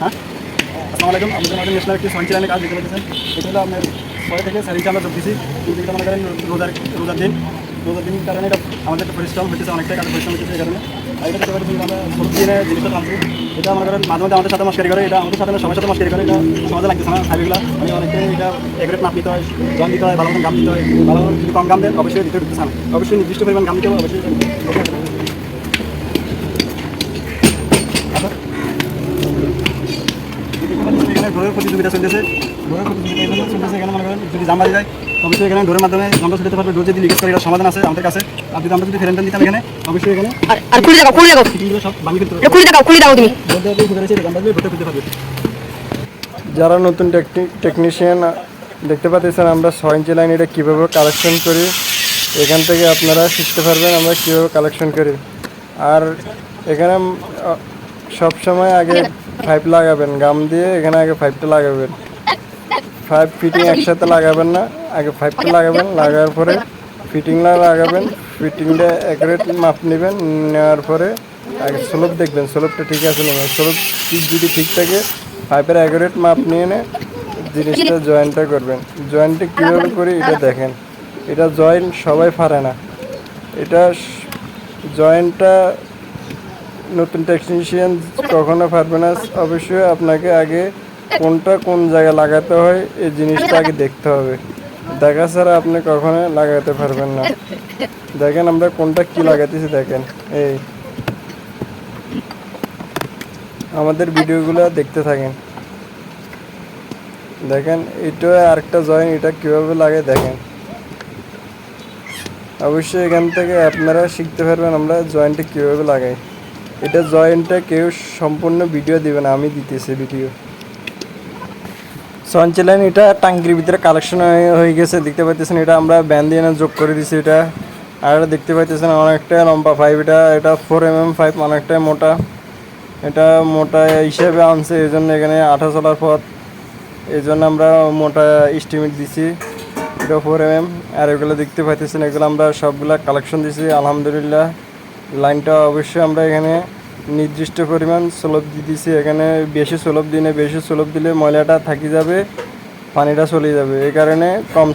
হ্যাঁ? আসসালামু আলাইকুম আমাদের ন্যাশনাল একটি সঞ্চয় লাইনের কাজ দেখতে পাচ্ছেন এটা হলো আপনার ছয় থেকে সাড়ে আমরা দিচ্ছি এটা মনে করেন রোজার রোজার দিন। রোজার দিন কারণে এটা আমাদের পরিশ্রম হচ্ছে অনেকটাই কাজ পরিশ্রম হচ্ছে এই কারণে। আর এটা দেখতে পাচ্ছি আমাদের সাথে মস্কারি করে, এটা আমাদের সাথে সবার সাথে মস্কারি করে, এটা সমাজে লাগতেছে মানে অনেকটাই এটা এগ্রেট মাপ নিতে হয় জল দিতে হয়, ভালো মতন গাম দিতে হয়, ভালো কম গাম দেন, অবশ্যই দিতে দিতে চান নির্দিষ্ট পরিমাণ গাম দিতে অবশ্যই প্রতিযোগিতা চলতেছে। ঘরের প্রতিযোগিতা চলতেছে এখানে মনে করেন যদি জাম বাজে যায় অবশ্যই এখানে ঘরের মাধ্যমে আমরা পারবে ডোর যদি লিকেজ করে এটা সমাধান আছে আমাদের কাছে আর যদি আমরা যদি ফেরেন্টান দিতাম এখানে অবশ্যই এখানে আর খুলে দেখাও খুলে সব ভাঙি ফেলতে খুলে দেখাও খুলে দেখাও তুমি। যারা নতুন টেকনিশিয়ান দেখতে পাচ্ছেন আমরা ছয় ইঞ্চি লাইন এটা কীভাবে কালেকশন করি এখান থেকে আপনারা শিখতে পারবেন আমরা কীভাবে কালেকশন করি। আর এখানে সব সময় আগে পাইপ লাগাবেন, গাম দিয়ে এখানে আগে পাইপটা লাগাবেন। ফাইভ ফিটিং একসাথে লাগাবেন না, আগে পাইপটা লাগাবেন, লাগার পরে ফিটিংটা লাগাবেন ফিটিংটা অ্যাকুরেট মাপ নেবেন, নেওয়ার পরে আগে স্লোপ দেখবেন স্লোপটা ঠিক আছে না স্লোপ যদি ঠিক থাকে পাইপের অ্যাকুরেট মাপ নিয়ে নে জিনিসটা জয়েন্টটা করবেন। জয়েন্টটা কীভাবে করি এটা দেখেন। এটা জয়েন্ট সবাই পারে না। এটা জয়েন্টটা নতুন টেকনিশিয়ান কখনো পারবে না। অবশ্যই আপনাকে আগে কোনটা কোন জায়গায় লাগাতে হয়, এই জিনিসটা আগে দেখতে হবে। দেখা ছাড়া আপনি কখনো লাগাতে পারবেন না। দেখেন আমরা কোনটা কি লাগাতেছি, দেখেন। এই। আমাদের ভিডিওগুলো দেখতে থাকেন। দেখেন, এটা আরেকটা জয়েন এটা কীভাবে লাগে, দেখেন। অবশ্যই এখান থেকে আপনারা শিখতে পারবেন আমরা জয়েন্টটা কীভাবে লাগাই। এটা জয়েন্টটা কেউ সম্পূর্ণ ভিডিও দিবে না, আমি দিতেছি ভিডিও সঞ্চালন এটা টাঙ্কির ভিতরে কালেকশন হয়ে গেছে, দেখতে পাইতেছেন, এটা আমরা ব্যান দিয়ে না যোগ করে দিছি এটা। আর এটা দেখতে পাইতেছেন, অনেকটা লম্বা ফাইভ এটা এটা ফোর এম এম ফাইভ অনেকটাই মোটা। এটা মোটা হিসেবে আনছে, এই জন্য এখানে আঠা চলার পথ। এই জন্য আমরা মোটা এস্টিমেট দিছি, এটা ফোর এম এম আর এগুলো দেখতে পাইতেছেন, এগুলো আমরা সবগুলা কালেকশন দিছি, আলহামদুলিল্লাহ। লাইনটা অবশ্যই আমরা এখানে নির্দিষ্ট পরিমাণ সলভ দিতেছি এখানে বেশি সলভ দিনে বেশি সলভ দিলে ময়লাটা থাকি যাবে, পানিটা চলে যাবে। এই কারণে কম